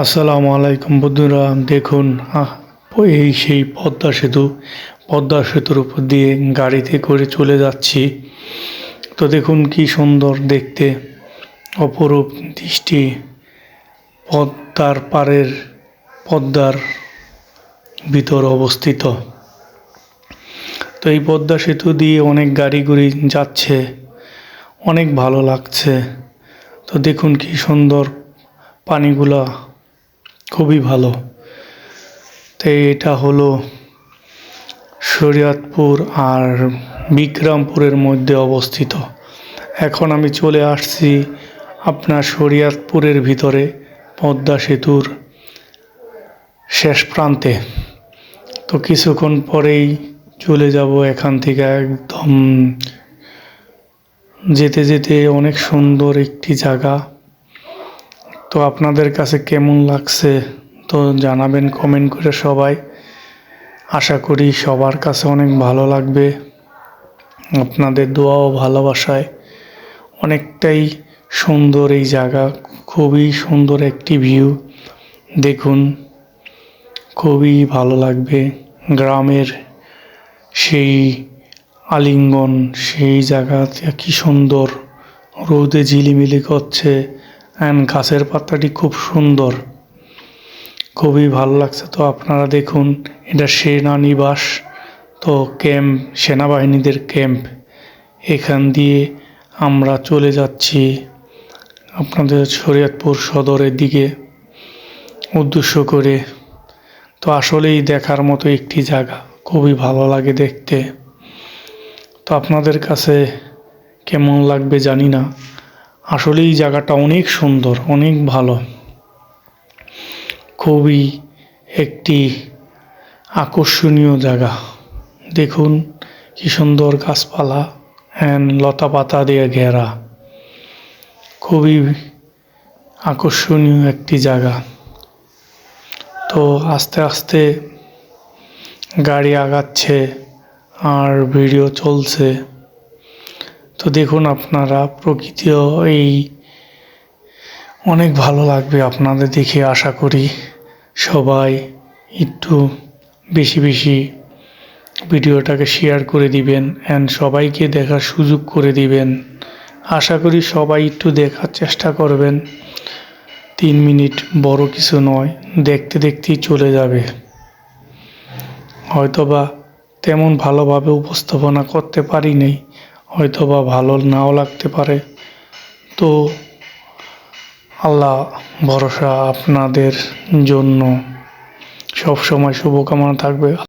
আসসালামু আলাইকুম বন্ধুরা, দেখুন এই সেই পদ্মা সেতু, পদ্মা সেতুর উপর দিয়ে গাড়িতে করে চলে যাচ্ছি। তো দেখুন কি সুন্দর দেখতে, অপরূপ দৃষ্টি, পদ্মার পাড়ের পদ্মার ভিতর অবস্থিত। তো এই পদ্মা সেতু দিয়ে অনেক গাড়ি গুড়ি যাচ্ছে, অনেক ভালো লাগছে। তো দেখুন কি সুন্দর পানিগুলা খুবই ভালো। তো এটা হলো শরিয়তপুর আর বিক্রমপুরের মধ্যে অবস্থিত। এখন আমি চলে আসছি আপনার শরিয়তপুরের ভিতরে, পদ্মা সেতুর শেষ প্রান্তে। তো কিছুক্ষণ পরেই চলে যাব এখান থেকে একদম যেতে যেতে অনেক সুন্দর একটি জায়গা। তো আপনাদের কাছে কেমন লাগছে তো জানাবেন কমেন্ট করে সবাই। আশা করি সবার কাছে অনেক ভালো লাগবে। আপনাদের দোয়া ও ভালোবাসায় অনেকটাই সুন্দর এই জায়গা, খুবই সুন্দর একটি ভিউ দেখুন, খুবই ভালো লাগবে। গ্রামের সেই আলিঙ্গন, সেই জায়গা, কি সুন্দর। রোদে ঝিলিমিলি করছে। অ্যান্ড গাছের পাতাটি খুব সুন্দর। খুবই ভালো লাগছে তো আপনারা দেখুন, এটা সেনানিবাস, তো ক্যাম্প, সেনাবাহিনীদের ক্যাম্প। এখান দিয়ে আমরা চলে যাচ্ছি আপনাদের শরীয়তপুর সদরের দিকে। উদ্দেশ্য করে, তো আসলেই দেখার মতো একটি জায়গা, খুবই ভালো লাগে দেখতে। তো আপনাদের কাছে কেমন লাগবে জানি না। আসলে এই জায়গাটা অনেক সুন্দর, অনেক ভালো। খুবই একটি আকর্ষণীয় জায়গা। দেখুন কি সুন্দর গাছপালা অ্যান্ড লতা পাতা দিয়ে ঘেরা। খুবই আকর্ষণীয় একটি জায়গা। তো আস্তে আস্তে গাড়ি আগাচ্ছে আর ভিডিও চলছে। তো দেখুন আপনারা, প্রকৃতিও এই অনেক ভালো লাগবে আপনাদের দেখে আশা করি। সবাই একটু বেশি বেশি ভিডিওটাকে শেয়ার করে দিবেন অ্যান্ড সবাইকে দেখার সুযোগ করে দিবেন। আশা করি সবাই একটু দেখার চেষ্টা করবেন। তিন মিনিট বড় কিছু নয়, দেখতে দেখতেই চলে যাবে। হয়তোবা তেমন ভালোভাবে উপস্থাপনা করতে পারি নাই। হয়তোবা ভালো নাও লাগতে পারে। তো আল্লাহ ভরসা আপনাদের জন্য। সবসময় শুভকামনা থাকবে।